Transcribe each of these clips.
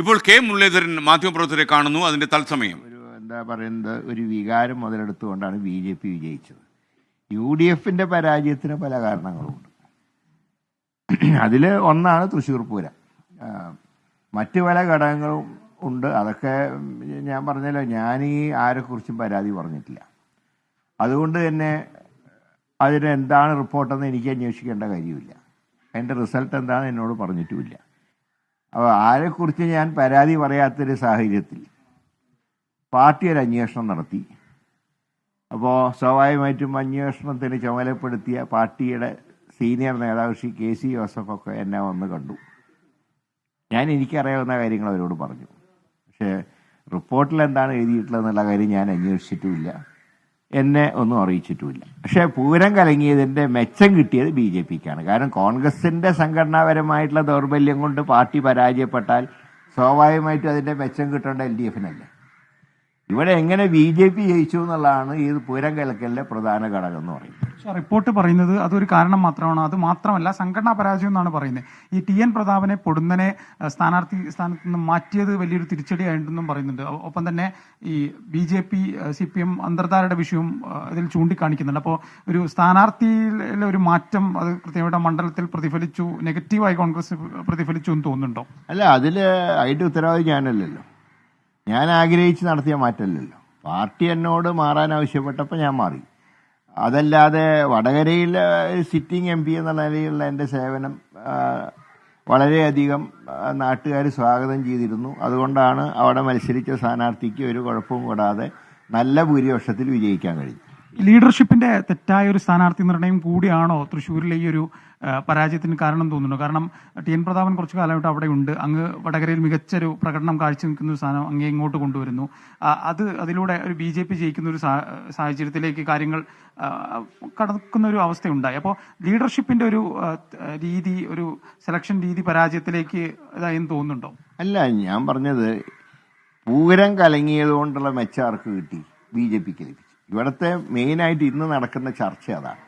ഇപ്പോൾ കെ മുരളീധരൻ മാധ്യമപ്രവർത്തകരെ കാണുന്നു അതിന്റെ തത്സമയം. ഒരു എന്താ പറയുന്നത് ഒരു വികാരം മുതലെടുത്തുകൊണ്ടാണ് ബി ജെ പി വിജയിച്ചത്. യു ഡി എഫിന്റെ പരാജയത്തിന് പല കാരണങ്ങളുമുണ്ട്. അതിൽ ഒന്നാണ് തൃശ്ശൂർ പൂരം. മറ്റ് പല ഘടകങ്ങളും ഉണ്ട്. അതൊക്കെ ഞാൻ പറഞ്ഞല്ലോ ഞാൻ ഈ ആരെക്കുറിച്ചും പരാതി പറഞ്ഞിട്ടില്ല. അതുകൊണ്ട് തന്നെ അതിന് എന്താണ് റിപ്പോർട്ടെന്ന് എനിക്ക് അന്വേഷിക്കേണ്ട കാര്യമില്ല. അതിന്റെ റിസൾട്ട് എന്താണെന്ന് എന്നോട് പറഞ്ഞിട്ടുമില്ല. അപ്പോൾ ആരെക്കുറിച്ച് ഞാൻ പരാതി പറയാത്തൊരു സാഹചര്യത്തിൽ പാർട്ടി ഒരു അന്വേഷണം നടത്തി. അപ്പോൾ സ്വാഭാവികമായിട്ടും അന്വേഷണത്തിന് ചുമതലപ്പെടുത്തിയ പാർട്ടിയുടെ സീനിയർ നേതാവ് ശ്രീ കെ സി ജോസഫൊക്കെ എന്നെ വന്ന് കണ്ടു. ഞാൻ എനിക്കറിയാവുന്ന കാര്യങ്ങൾ അവരോട് പറഞ്ഞു. പക്ഷേ റിപ്പോർട്ടിൽ എന്താണ് എഴുതിയിട്ടുള്ളതെന്നുള്ള കാര്യം ഞാൻ അന്വേഷിച്ചിട്ടുമില്ല. എന്നെ ഒന്നും അറിയിച്ചിട്ടുമില്ല. പക്ഷേ പൂരം കലങ്ങിയതിന്റെ മെച്ചം കിട്ടിയത് ബി ജെ പിക്കാണ്. കാരണം കോൺഗ്രസിന്റെ സംഘടനാപരമായിട്ടുള്ള ദൗർബല്യം കൊണ്ട് പാർട്ടി പരാജയപ്പെട്ടാൽ സ്വാഭാവികമായിട്ടും അതിന്റെ മെച്ചം കിട്ടേണ്ട എൽ ഡി എഫിനല്ലേ? ഇവിടെ എങ്ങനെ ബി ജെ പി ജയിച്ചു എന്നുള്ളതാണ് ഈ പൂരം കലക്കലിലെ പ്രധാന ഘടകം എന്ന് പറയുന്നത്. പക്ഷേ റിപ്പോർട്ട് പറയുന്നത് അതൊരു കാരണം മാത്രമാണ്. അത് മാത്രമല്ല സംഘടനാ പരാജയം എന്നാണ് പറയുന്നത്. ഈ ടി എൻ പ്രതാപനെ പൊടുന്നനെ സ്ഥാനാർത്ഥി സ്ഥാനത്ത് നിന്ന് മാറ്റിയത് വലിയൊരു തിരിച്ചടി ആയിട്ടുണ്ടെന്നും പറയുന്നുണ്ട് ഒപ്പം തന്നെ ഈ B J P C P M അന്തർധാരയുടെ വിഷയവും ഇതിൽ ചൂണ്ടിക്കാണിക്കുന്നുണ്ട്. അപ്പോൾ ഒരു സ്ഥാനാർത്ഥിയിലെ ഒരു മാറ്റം അത് കൃത്യമായിട്ട് മണ്ഡലത്തിൽ പ്രതിഫലിച്ചു നെഗറ്റീവായി കോൺഗ്രസ് പ്രതിഫലിച്ചു എന്ന് തോന്നുന്നുണ്ടോ? അല്ല അതിൽ അതിന്റെ ഉത്തരവാദി ഞാനല്ലല്ലോ. ഞാൻ ആഗ്രഹിച്ച് നടത്തിയ മാറ്റമല്ലല്ലോ പാർട്ടി എന്നോട് മാറാൻ ആവശ്യപ്പെട്ടപ്പോൾ ഞാൻ മാറി. അതല്ലാതെ വടകരയിൽ സിറ്റിംഗ് എം പി എന്നുള്ള നിലയിലുള്ള എന്റെ സേവനം വളരെയധികം നാട്ടുകാർ സ്വാഗതം ചെയ്തിരുന്നു. അതുകൊണ്ടാണ് അവിടെ മത്സരിച്ച സ്ഥാനാർത്ഥിക്ക് ഒരു കുഴപ്പവും കൂടാതെ നല്ല ഭൂരിപക്ഷത്തിൽ വിജയിക്കാൻ കഴിഞ്ഞു ലീഡർഷിപ്പിന്റെ തെറ്റായ ഒരു സ്ഥാനാർത്ഥി നിർണയം കൂടിയാണോ തൃശ്ശൂരിലെ ഈ ഒരു പരാജയത്തിന് കാരണം തോന്നുന്നു കാരണം ടി എൻ പ്രതാപൻ കുറച്ചു കാലമായിട്ട് അവിടെ ഉണ്ട്. അങ്ങ് വടകരയിൽ മികച്ചൊരു പ്രകടനം കാഴ്ച നിൽക്കുന്ന ഒരു സ്ഥാനം അങ്ങേ ഇങ്ങോട്ട് കൊണ്ടുവരുന്നു. അത് അതിലൂടെ ഒരു ബി ജെ പി ജയിക്കുന്ന ഒരു സാഹചര്യത്തിലേക്ക് കാര്യങ്ങൾ കടക്കുന്ന ഒരു അവസ്ഥയുണ്ടായി. അപ്പോൾ ലീഡർഷിപ്പിന്റെ ഒരു രീതി ഒരു സെലക്ഷൻ രീതി പരാജയത്തിലേക്ക് ഇതായെന്ന് തോന്നുന്നുണ്ടോ? അല്ല ഞാൻ പറഞ്ഞത് പൂരം കലങ്ങിയത് കൊണ്ടുള്ള മെച്ചാർക്ക് കിട്ടി? ബി ജെ പിക്ക് ലഭിച്ചു ഇവിടുത്തെ മെയിനായിട്ട് ഇന്ന് നടക്കുന്ന ചർച്ച അതാണ്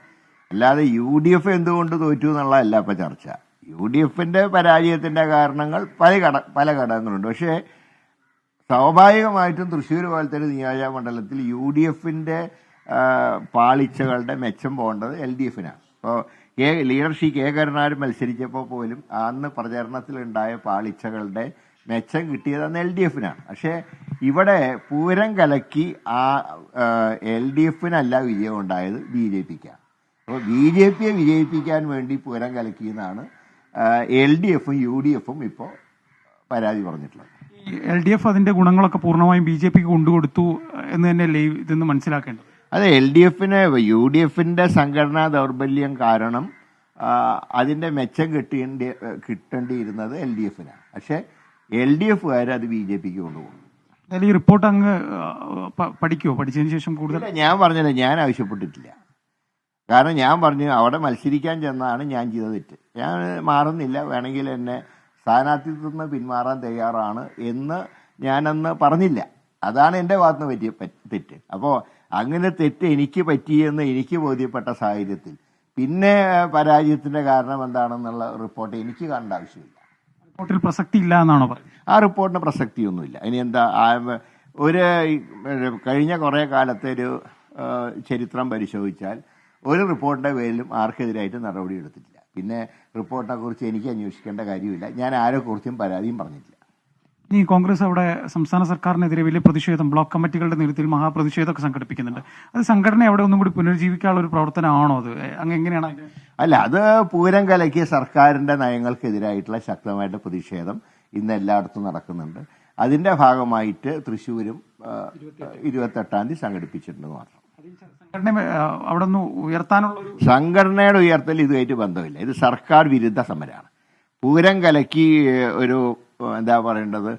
അല്ലാതെ യു ഡി എഫ് എന്തുകൊണ്ട് തോറ്റു എന്നുള്ളതല്ല ഇപ്പം ചർച്ച. യു ഡി എഫിന്റെ പരാജയത്തിന്റെ കാരണങ്ങൾ പല ഘട പല ഘടകങ്ങളുണ്ട്. പക്ഷേ സ്വാഭാവികമായിട്ടും തൃശ്ശൂർ പോലത്തെ ഒരു നിയോജക മണ്ഡലത്തിൽ യു ഡി എഫിന്റെ പാളിച്ചകളുടെ മെച്ചം പോകേണ്ടത് എൽ ഡി എഫിനാണ് ഇപ്പോൾ കെ ലീഡർഷിപ്പ് കെ കരുണാകരൻ മത്സരിച്ചപ്പോൾ പോലും അന്ന് പ്രചരണത്തിലുണ്ടായ പാളിച്ചകളുടെ മെച്ചം കിട്ടിയത് അന്ന് എൽ ഡി എഫിനാണ് പക്ഷേ ഇവിടെ പൂരം കലക്കി ആ എൽ ഡി എഫിനല്ല വിജയം ഉണ്ടായത് ബി ജെ പിക്കാണ് അപ്പോൾ ബി ജെ പിയെ വിജയിപ്പിക്കാൻ വേണ്ടി പൂരം കലക്കിയെന്നാണ് എൽ ഡി എഫും യു ഡി എഫും ഇപ്പോൾ പരാതി പറഞ്ഞിട്ടുള്ളത്. എൽ ഡി എഫ് അതിന്റെ ഗുണങ്ങളൊക്കെ പൂർണമായും ബി ജെ പിക്ക് കൊണ്ടുകൊടുത്തു എന്ന് തന്നെയല്ലേ ഇതെന്ന് മനസ്സിലാക്കേണ്ടത്. അതെ എൽ ഡി എഫിന് യു ഡി എഫിന്റെ സംഘടനാ ദൗർബല്യം കാരണം അതിന്റെ മെച്ചം കിട്ടേണ്ടി കിട്ടേണ്ടിയിരുന്നത് എൽ ഡി എഫിനാണ് പക്ഷേ എൽ ഡി എഫുകാർ അത് ബി ജെ പിക്ക് കൊണ്ടുപോകും ഈ റിപ്പോർട്ട് അങ്ങ് പഠിക്കുമോ പഠിച്ചതിന് ശേഷം കൂടുതൽ ഞാൻ പറഞ്ഞില്ല ഞാൻ ആവശ്യപ്പെട്ടിട്ടില്ല. കാരണം ഞാൻ പറഞ്ഞു അവിടെ മത്സരിക്കാൻ ചെന്നാണ് ഞാൻ ചെയ്ത തെറ്റ്. ഞാൻ മാറുന്നില്ല വേണമെങ്കിൽ എന്നെ സ്ഥാനാർത്ഥിത്വത്തിൽ നിന്ന് പിന്മാറാൻ തയ്യാറാണ് എന്ന് ഞാനന്ന് പറഞ്ഞില്ല. അതാണ് എന്റെ ഭാഗത്ത് പറ്റിയ പറ്റ് തെറ്റ്. അപ്പോൾ അങ്ങനെ തെറ്റ് എനിക്ക് പറ്റിയെന്ന് എനിക്ക് ബോധ്യപ്പെട്ട സാഹചര്യത്തിൽ. പിന്നെ പരാജയത്തിന്റെ കാരണം എന്താണെന്നുള്ള റിപ്പോർട്ട് എനിക്ക് കാണേണ്ട ആവശ്യമില്ല. റിപ്പോർട്ടിൽ പ്രസക്തി ഇല്ല എന്നാണോ പറയുന്നത്? ആ റിപ്പോർട്ടിന് പ്രസക്തിയൊന്നുമില്ല. ഇനി എന്താ ഒരു കഴിഞ്ഞ കുറേ കാലത്തെ ഒരു ചരിത്രം പരിശോധിച്ചാൽ ഒരു റിപ്പോർട്ടിന്റെ പേരിലും ആർക്കെതിരായിട്ട് നടപടി എടുത്തിട്ടില്ല. പിന്നെ റിപ്പോർട്ടിനെ കുറിച്ച് എനിക്ക് അന്വേഷിക്കേണ്ട കാര്യമില്ല. ഞാൻ ആരെക്കുറിച്ചും പരാതിയും പറഞ്ഞിട്ടില്ല. ഇനി കോൺഗ്രസ് അവിടെ സംസ്ഥാന സർക്കാരിനെതിരെ വലിയ പ്രതിഷേധം ബ്ലോക്ക് കമ്മിറ്റികളുടെ നേതൃത്വത്തിൽ മഹാപ്രതിഷേധമൊക്കെ സംഘടിപ്പിക്കുന്നുണ്ട്. അത് സംഘടന അവിടെ ഒന്നും കൂടി പുനരുജ്ജീവിക്കാനുള്ള ഒരു പ്രവർത്തനമാണോ അത്? അങ്ങ് എങ്ങനെയാണ് അല്ല അത് പൂരം കലക്കിയ സർക്കാരിന്റെ നയങ്ങൾക്കെതിരായിട്ടുള്ള ശക്തമായിട്ട് പ്രതിഷേധം ഇന്ന് എല്ലായിടത്തും നടക്കുന്നുണ്ട്. അതിന്റെ ഭാഗമായിട്ട് തൃശ്ശൂരും ഇരുപത്തെട്ടാം തീയതി സംഘടിപ്പിച്ചിട്ടുണ്ട് മാത്രം. അവിടെ ഉയർത്താനുള്ള സംഘടനയുടെ ഉയർത്തൽ ഇതുമായിട്ട് ബന്ധമില്ല. ഇത് സർക്കാർ വിരുദ്ധ സമരമാണ്. പൂരം കലക്കി ഒരു എന്താ പറയേണ്ടത്?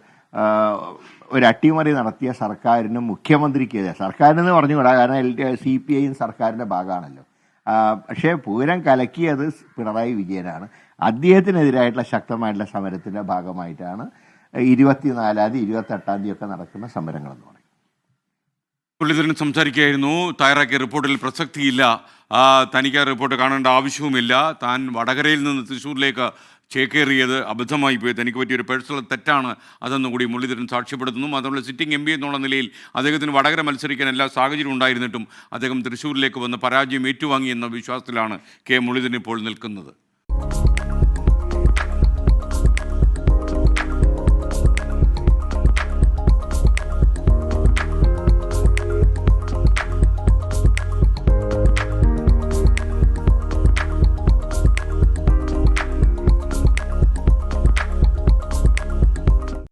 ഒരു അട്ടിമറി നടത്തിയ സർക്കാരിനും മുഖ്യമന്ത്രിക്കെതിരെ സർക്കാരിനെന്ന് പറഞ്ഞുകൂടാ കാരണം എൽ സി പി ഐയും സർക്കാരിന്റെ ഭാഗമാണല്ലോ. പക്ഷേ പൂരം കലക്കിയത് പിണറായി വിജയനാണ്. അദ്ദേഹത്തിനെതിരായിട്ടുള്ള ശക്തമായിട്ടുള്ള സമരത്തിന്റെ ഭാഗമായിട്ടാണ് ഇരുപത്തിനാലാം തീയതി ഇരുപത്തെട്ടാം തീയതി ഒക്കെ നടക്കുന്ന സമരങ്ങൾ എന്ന് പറയുന്നത് മുരളീധരൻ സംസാരിക്കുകയായിരുന്നു. തയ്യാറാക്കിയ റിപ്പോർട്ടിൽ പ്രസക്തിയില്ല. തനിക്ക് റിപ്പോർട്ട് കാണേണ്ട ആവശ്യവുമില്ല. താൻ വടകരയിൽ നിന്ന് തൃശ്ശൂരിലേക്ക് ചേക്കേറിയത് അബദ്ധമായി പോയി തനിക്ക് പറ്റിയൊരു പേഴ്സണൽ തെറ്റാണ് അതെന്നും കൂടി മുരളീധരൻ സാക്ഷ്യപ്പെടുത്തുന്നു. മാത്രമല്ല സിറ്റിംഗ് എം പി എന്നുള്ള നിലയിൽ അദ്ദേഹത്തിന് വടകര മത്സരിക്കാൻ എല്ലാ സാഹചര്യം ഉണ്ടായിരുന്നിട്ടും അദ്ദേഹം തൃശ്ശൂരിലേക്ക് വന്ന് പരാജയം ഏറ്റുവാങ്ങിയെന്ന വിശ്വാസത്തിലാണ് കെ മുരളീധരൻ ഇപ്പോൾ നിൽക്കുന്നത്.